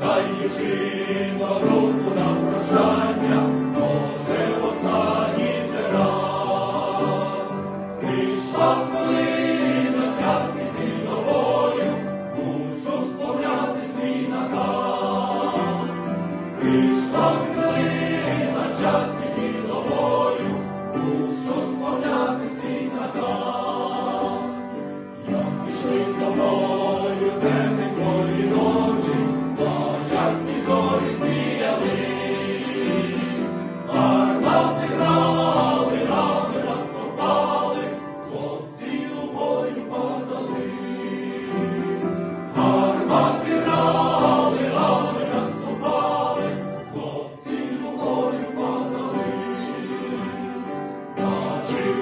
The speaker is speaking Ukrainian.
Даючи на руку на прощання, Боже Прийшла хвилина, час і тобою, душу сподати свій надав.